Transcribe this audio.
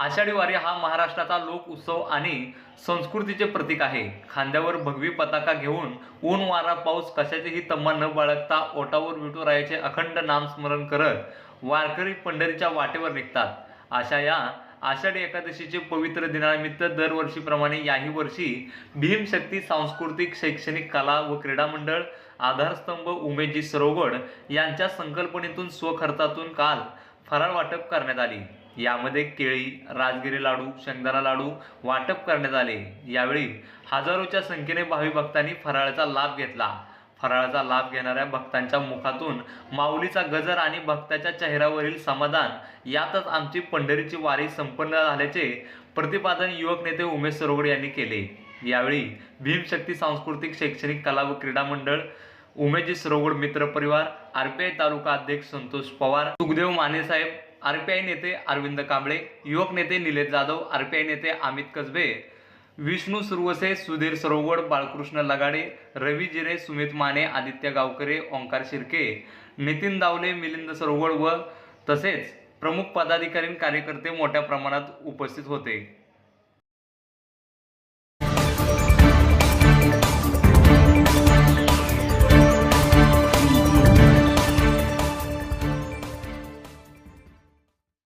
आषाढी वारी हा महाराष्ट्राचा लोक उत्सव आणि संस्कृतीचे प्रतीक आहे. खांद्यावर भगवी पताका घेऊन ऊन वारा पाऊस कशाचीही तम्मा न बाळगता ओटावर विठुरायाचे अखंड नामस्मरण करत वारकरी पंढरीच्या वाटेवर निघतात. अशा या आषाढी एकादशीचे पवित्र दिनानिमित्त दरवर्षीप्रमाणे याही वर्षी भीमशक्ती सांस्कृतिक शैक्षणिक कला व क्रीडा मंडळ आधारस्तंभ उमेदजी सरोगड यांच्या संकल्पनेतून स्वखर्चातून काल फराळ वाटप करण्यात आली. यामध्ये केळी राजगिरी लाडू शेंगदाणा लाडू वाटप करण्यात आले. यावेळी हजारोच्या संख्येने भावी भक्तांनी फराळाचा लाभ घेतला. फराळाचा लाभ घेणाऱ्या भक्तांच्या मुखातून माऊलीचा गजर आणि भक्ताच्या चेहऱ्यावरील समाधान यातच आमची पंढरीची वारी संपन्न झाल्याचे प्रतिपादन युवक नेते उमेश सरोगडे यांनी केले. यावेळी भीमशक्ती सांस्कृतिक शैक्षणिक कला व क्रीडा मंडळ उमेशजी सरोगड मित्र परिवार आरपीआय तालुका अध्यक्ष संतोष पवार सुखदेव मानेसाहेब आरपीआय नेते अरविंद कांबळे युवक नेते निलेश जाधव आरपीआय नेते अमित कसबे विष्णू सुरवसे सुधीर सरोवड बाळकृष्ण लगाडे रवी जिरे सुमित माने आदित्य गावकरे ओंकार शिर्के नितीन दावले मिलिंद सरोवड व तसेच प्रमुख पदाधिकारी कार्यकर्ते मोठ्या प्रमाणात उपस्थित होते.